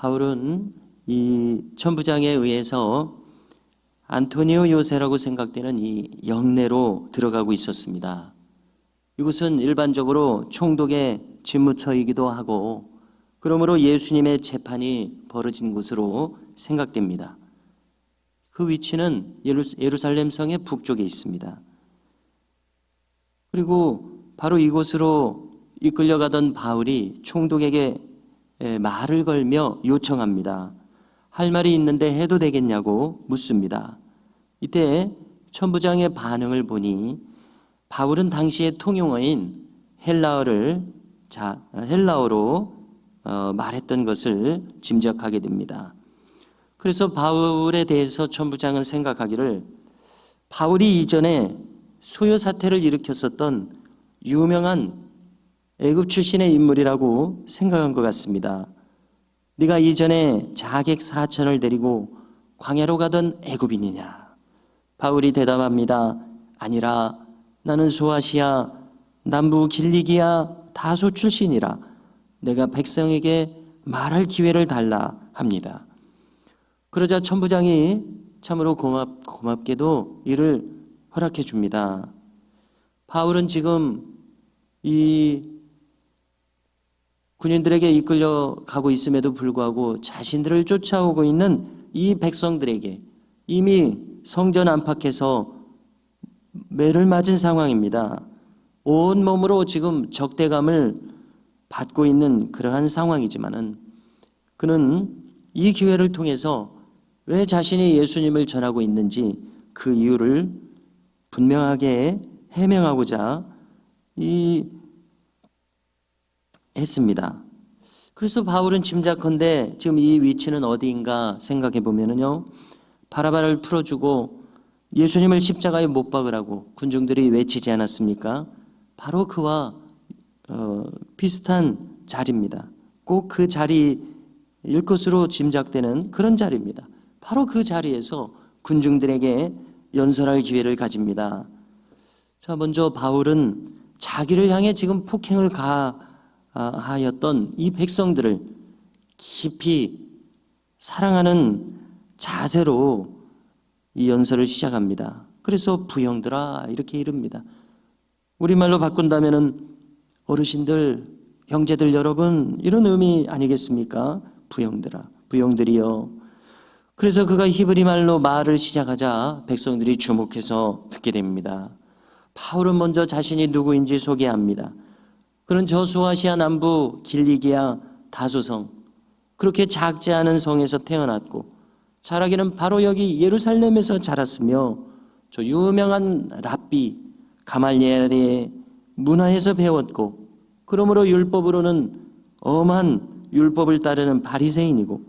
바울은 이 천부장에 의해서 안토니오 요새라고 생각되는 이 영내로 들어가고 있었습니다. 이곳은 일반적으로 총독의 집무처이기도 하고 그러므로 예수님의 재판이 벌어진 곳으로 생각됩니다. 그 위치는 예루- 예루살렘 성의 북쪽에 있습니다. 그리고 바로 이곳으로 이끌려가던 바울이 총독에게 에, 말을 걸며 요청합니다. 할 말이 있는데 해도 되겠냐고 묻습니다. 이때 천부장의 반응을 보니 바울은 당시의 통용어인 헬라어를 자 헬라어로 어, 말했던 것을 짐작하게 됩니다. 그래서 바울에 대해서 천부장은 생각하기를 바울이 이전에 소요 사태를 일으켰었던 유명한 애굽 출신의 인물이라고 생각한 것 같습니다. 네가 이전에 자객 사천을 데리고 광야로 가던 애굽인이냐? 바울이 대답합니다. 아니라 나는 소아시아 남부 길리기아 다소 출신이라 내가 백성에게 말할 기회를 달라 합니다. 그러자 천부장이 참으로 고맙, 고맙게도 이를 허락해 줍니다. 바울은 지금 이 군인들에게 이끌려 가고 있음에도 불구하고 자신들을 쫓아오고 있는 이 백성들에게 이미 성전 안팎에서 매를 맞은 상황입니다. 온 몸으로 지금 적대감을 받고 있는 그러한 상황이지만은 그는 이 기회를 통해서 왜 자신이 예수님을 전하고 있는지 그 이유를 분명하게 해명하고자 이 했습니다. 그래서 바울은 짐작컨대 지금 이 위치는 어디인가 생각해 보면은요. 바라바를 풀어주고 예수님을 십자가에 못 박으라고 군중들이 외치지 않았습니까? 바로 그와 어, 비슷한 자리입니다. 꼭 그 자리일 것으로 짐작되는 그런 자리입니다. 바로 그 자리에서 군중들에게 연설할 기회를 가집니다. 자, 먼저 바울은 자기를 향해 지금 폭행을 가 하였던 이 백성들을 깊이 사랑하는 자세로 이 연설을 시작합니다. 그래서 부형들아 이렇게 이릅니다. 우리말로 바꾼다면은 어르신들, 형제들 여러분 이런 의미 아니겠습니까? 부형들아, 부형들이여. 그래서 그가 히브리 말로 말을 시작하자 백성들이 주목해서 듣게 됩니다. 바울은 먼저 자신이 누구인지 소개합니다. 그는 저소아시아 남부 길리기아 다소성 그렇게 작지 않은 성에서 태어났고 자라기는 바로 여기 예루살렘에서 자랐으며 저 유명한 랍비 가말리엘의 문화에서 배웠고 그러므로 율법으로는 엄한 율법을 따르는 바리새인이고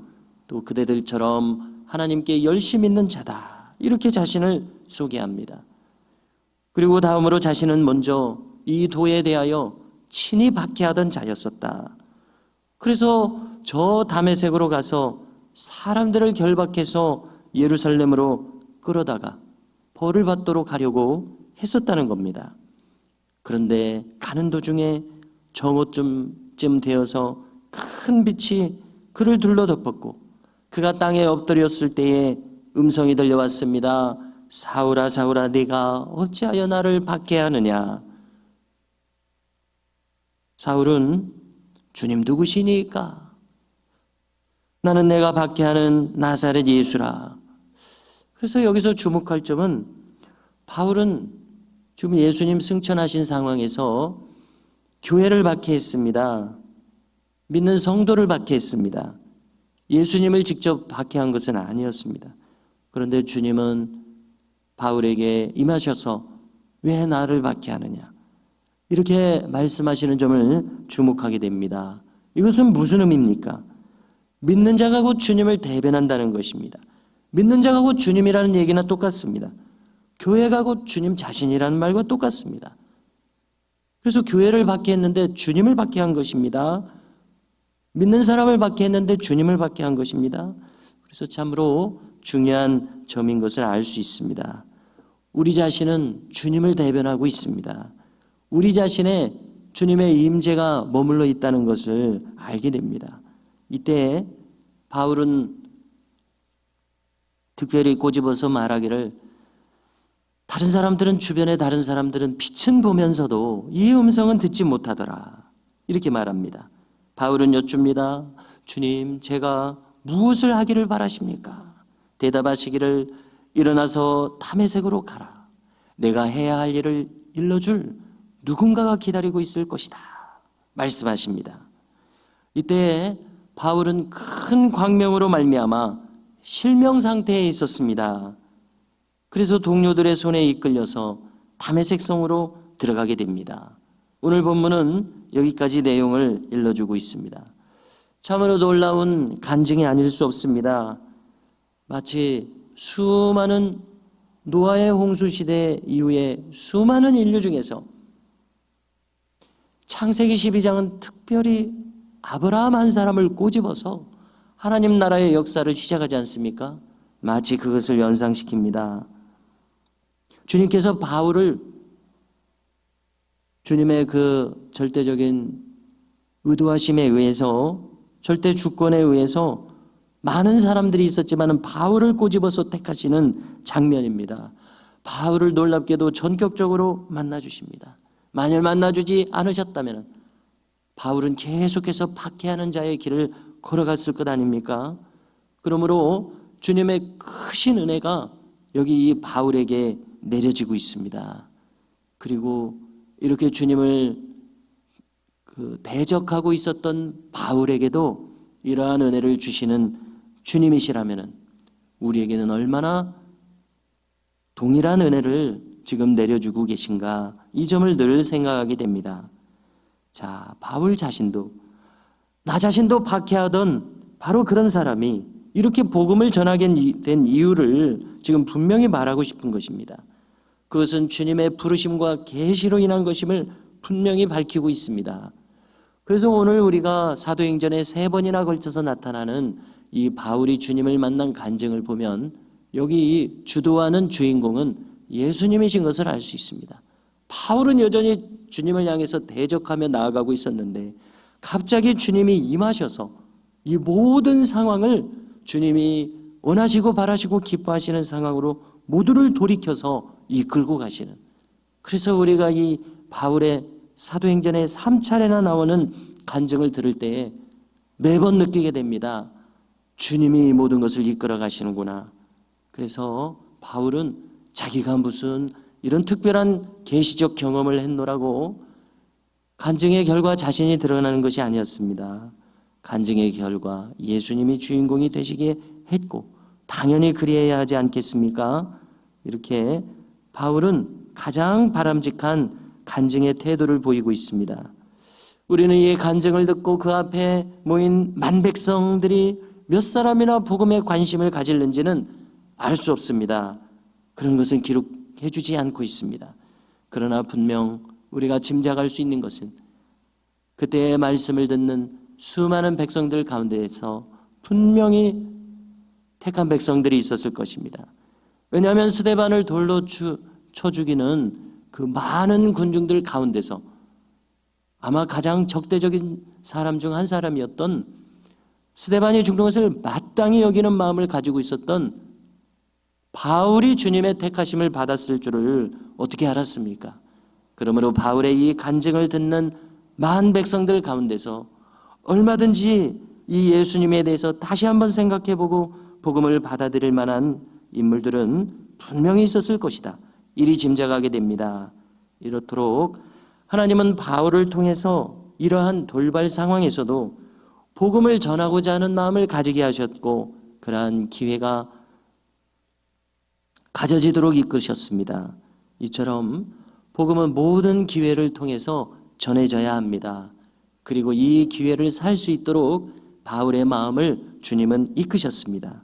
또 그대들처럼 하나님께 열심 있는 자다 이렇게 자신을 소개합니다. 그리고 다음으로 자신은 먼저 이 도에 대하여 친히 박해하던 자였었다. 그래서 저 담에색으로 가서 사람들을 결박해서 예루살렘으로 끌어다가 벌을 받도록 하려고 했었다는 겁니다. 그런데 가는 도중에 정오쯤 되어서 큰 빛이 그를 둘러덮었고 그가 땅에 엎드렸을 때에 음성이 들려왔습니다. 사울아 사울아 네가 어찌하여 나를 박해하느냐 사울은 주님 누구시니까? 나는 내가 박해하는 나사렛 예수라. 그래서 여기서 주목할 점은 바울은 지금 예수님 승천하신 상황에서 교회를 박해했습니다. 믿는 성도를 박해했습니다. 예수님을 직접 박해한 것은 아니었습니다. 그런데 주님은 바울에게 임하셔서 왜 나를 박해하느냐 이렇게 말씀하시는 점을 주목하게 됩니다. 이것은 무슨 의미입니까? 믿는 자가 곧 주님을 대변한다는 것입니다. 믿는 자가 곧 주님이라는 얘기나 똑같습니다. 교회가 곧 주님 자신이라는 말과 똑같습니다. 그래서 교회를 박해했는데 주님을 박해한 것입니다. 믿는 사람을 박해했는데 주님을 박해한 것입니다. 그래서 참으로 중요한 점인 것을 알 수 있습니다. 우리 자신은 주님을 대변하고 있습니다. 우리 자신의 주님의 임재가 머물러 있다는 것을 알게 됩니다. 이때 바울은 특별히 꼬집어서 말하기를 다른 사람들은 주변의 다른 사람들은 빛은 보면서도 이 음성은 듣지 못하더라. 이렇게 말합니다. 바울은 여쭙니다. 주님, 제가 무엇을 하기를 바라십니까? 대답하시기를 일어나서 담에색으로 가라. 내가 해야 할 일을 일러줄 누군가가 기다리고 있을 것이다. 말씀하십니다. 이때 바울은 큰 광명으로 말미암아 실명 상태에 있었습니다. 그래서 동료들의 손에 이끌려서 담에색 성으로 들어가게 됩니다. 오늘 본문은 여기까지 내용을 일러주고 있습니다. 참으로 놀라운 간증이 아닐 수 없습니다. 마치 수많은 노아의 홍수 시대 이후에 수많은 인류 중에서 창세기 12장은 특별히 아브라함 한 사람을 꼬집어서 하나님 나라의 역사를 시작하지 않습니까? 마치 그것을 연상시킵니다. 주님께서 바울을 주님의 그 절대적인 의도하심에 의해서 절대 주권에 의해서 많은 사람들이 있었지만 바울을 꼬집어서 택하시는 장면입니다. 바울을 놀랍게도 전격적으로 만나 주십니다. 만일 만나 주지 않으셨다면 바울은 계속해서 박해하는 자의 길을 걸어갔을 것 아닙니까? 그러므로 주님의 크신 은혜가 여기 이 바울에게 내려지고 있습니다. 그리고 이렇게 주님을 그 대적하고 있었던 바울에게도 이러한 은혜를 주시는 주님이시라면 우리에게는 얼마나 동일한 은혜를 지금 내려주고 계신가 이 점을 늘 생각하게 됩니다. 자, 바울 자신도 나 자신도 박해하던 바로 그런 사람이 이렇게 복음을 전하게 된 이유를 지금 분명히 말하고 싶은 것입니다. 그것은 주님의 부르심과 계시로 인한 것임을 분명히 밝히고 있습니다. 그래서 오늘 우리가 사도행전에 세 번이나 걸쳐서 나타나는 이 바울이 주님을 만난 간증을 보면 여기 주도하는 주인공은 예수님이신 것을 알 수 있습니다. 바울은 여전히 주님을 향해서 대적하며 나아가고 있었는데 갑자기 주님이 임하셔서 이 모든 상황을 주님이 원하시고 바라시고 기뻐하시는 상황으로 모두를 돌이켜서 이끌고 가시는 그래서 우리가 이 바울의 사도행전에 3차례나 나오는 간증을 들을 때에 매번 느끼게 됩니다. 주님이 이 모든 것을 이끌어 가시는구나. 그래서 바울은 자기가 무슨 이런 특별한 계시적 경험을 했노라고 간증의 결과 자신이 드러나는 것이 아니었습니다. 간증의 결과 예수님이 주인공이 되시게 했고 당연히 그리해야 하지 않겠습니까? 이렇게 바울은 가장 바람직한 간증의 태도를 보이고 있습니다. 우리는 이 간증을 듣고 그 앞에 모인 만 백성들이 몇 사람이나 복음에 관심을 가질는지는 알 수 없습니다. 그런 것은 기록해 주지 않고 있습니다. 그러나 분명 우리가 짐작할 수 있는 것은 그때의 말씀을 듣는 수많은 백성들 가운데에서 분명히 택한 백성들이 있었을 것입니다. 왜냐하면 스데반을 돌로 쳐 죽이는 그 많은 군중들 가운데서 아마 가장 적대적인 사람 중 한 사람이었던 스데반이 죽는 것을 마땅히 여기는 마음을 가지고 있었던 바울이 주님의 택하심을 받았을 줄을 어떻게 알았습니까? 그러므로 바울의 이 간증을 듣는 만 백성들 가운데서 얼마든지 이 예수님에 대해서 다시 한번 생각해 보고 복음을 받아들일 만한 인물들은 분명히 있었을 것이다. 이리 짐작하게 됩니다. 이렇도록 하나님은 바울을 통해서 이러한 돌발 상황에서도 복음을 전하고자 하는 마음을 가지게 하셨고 그러한 기회가 가져지도록 이끄셨습니다. 이처럼 복음은 모든 기회를 통해서 전해져야 합니다. 그리고 이 기회를 살 수 있도록 바울의 마음을 주님은 이끄셨습니다.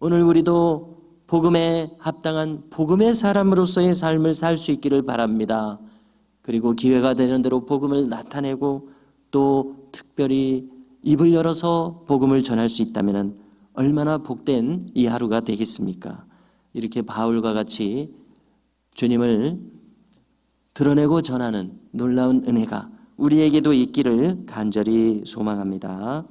오늘 우리도 복음에 합당한 복음의 사람으로서의 삶을 살 수 있기를 바랍니다. 그리고 기회가 되는 대로 복음을 나타내고 또 특별히 입을 열어서 복음을 전할 수 있다면 얼마나 복된 이 하루가 되겠습니까? 이렇게 바울과 같이 주님을 드러내고 전하는 놀라운 은혜가 우리에게도 있기를 간절히 소망합니다.